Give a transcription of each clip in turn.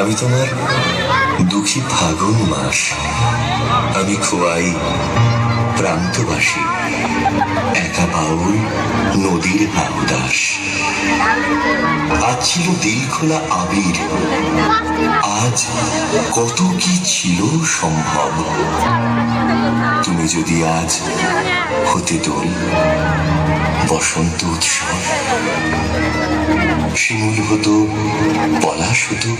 আমি তোমার দুঃখী ফাগুন মাস। আমি খোয়াই প্রান্তবাসী। একা বাউল নদীর বাহুদাস আজ ছিল দিল খোলা আবির। আজ কত কি ছিল সম্ভব। তুমি যদি আজ হতে দোল, বসন্ত উৎসব। শিমুল হতো পলাশ হতো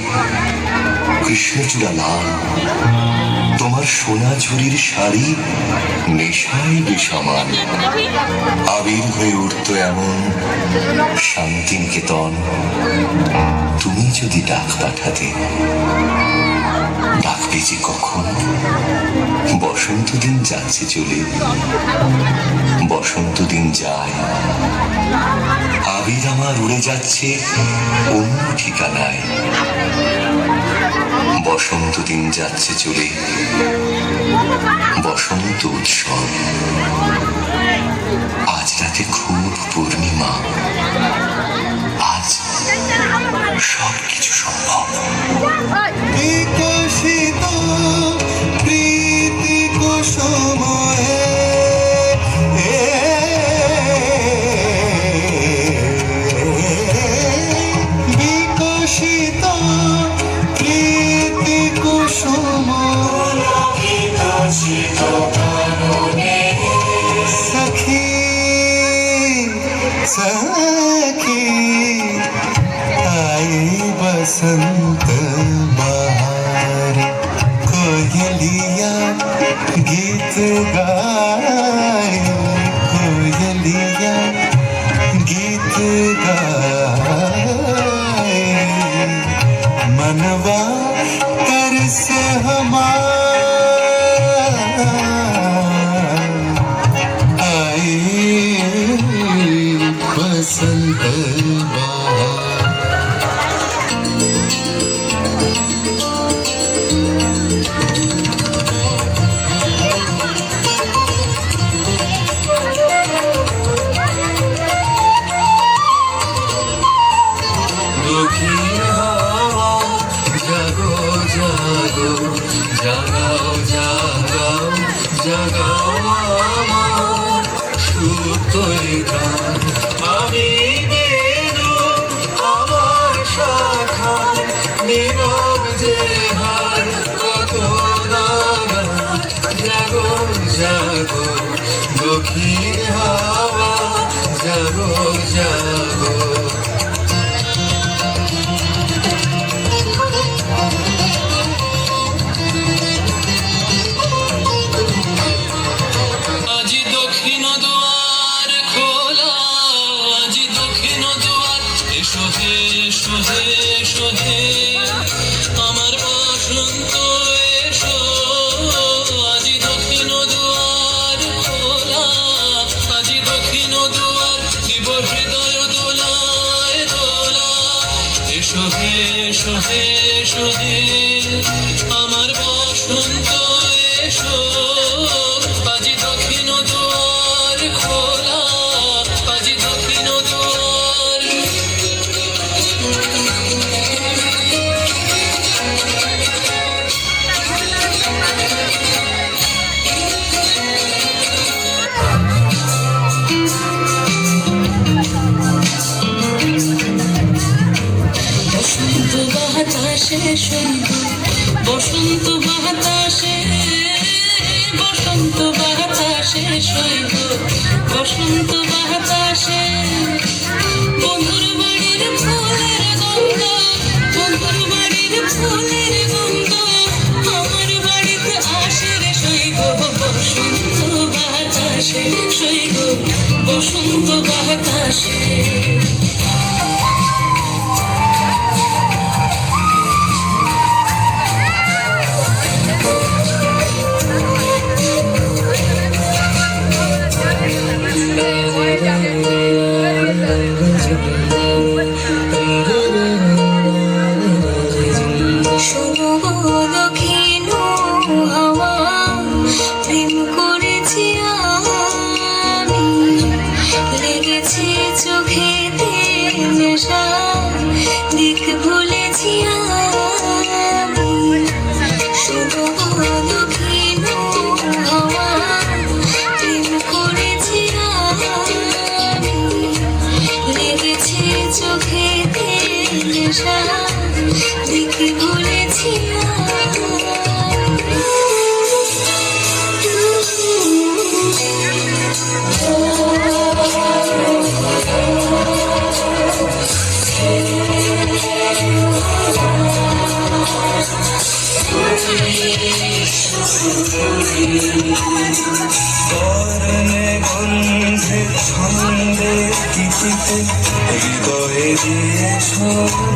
কৃষ্ণচূড়া লাল। তোমার সোনা ঝুরির শাড়ি নেশায় বেসামাল আবির হয়ে উঠত এমন শান্তিনিকেতন। তুমি যদি ডাক পাঠাতে, ডাকবে যে কখন? বসন্ত দিন যাচ্ছে চলে। বসন্ত দিন যায়। আবির আমার উড়ে যাচ্ছে অন্য ঠিকানায়। বসন্ত দিন যাচ্ছে চলে। বসন্ত উৎসব। আজ রাতে খুব 세상. নীরব যে হার কত জাগো জাগো দক্ষিণ জাগো জাগো। আমার বসন্ত এসো আজি দক্ষিণ দুয়ার খোলা আজি দক্ষিণ দুয়ার। বসন্ত বাতাসে বসন্ত বাতাসে বসন্ত বাতাসে সৈব বসন্ত বাতাসে, বন্ধুর বাড়ির ফুলের গন্ধ, বন্ধুর বাড়ির ফুলের গন্ধ। আমার বাড়িতে আসে রে সৈব বসন্ত বাতাসে সৈব বসন্ত বাতাসে। করলে গন্ধে ছন্দে কিচিতে হৃদয়ে দিয়েছ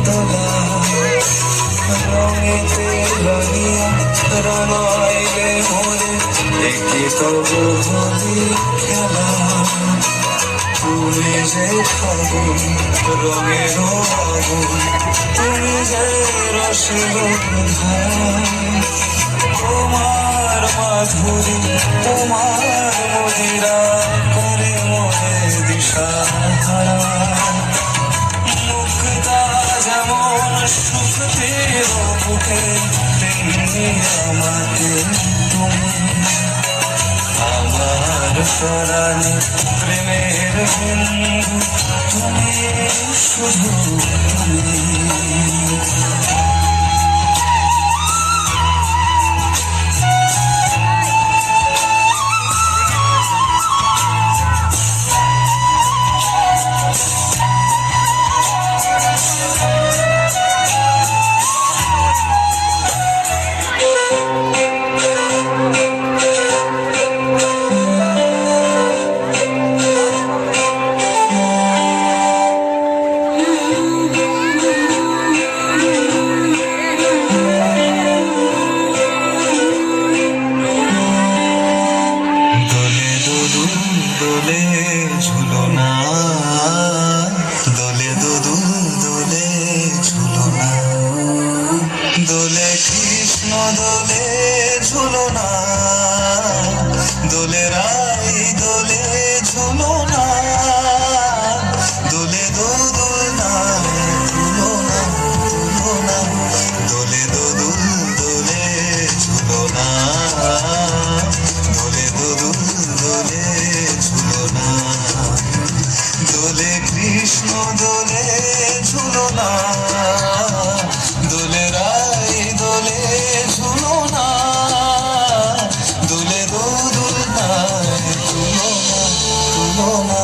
দোলা রঙেতে রঙিয়া রঙাইলে মোরে দেখি তবু খেলা। তুমি যে ফাগুন রঙের আগুন তুমি যে রসের তোমার মাধুরী তোমার মদিরা করে মনে দিশা হারা মুক্তা যেমন সুখতের বুকে তেমনি আমাকে সরালে প্রেমের বিন্দু শুধু তুমি no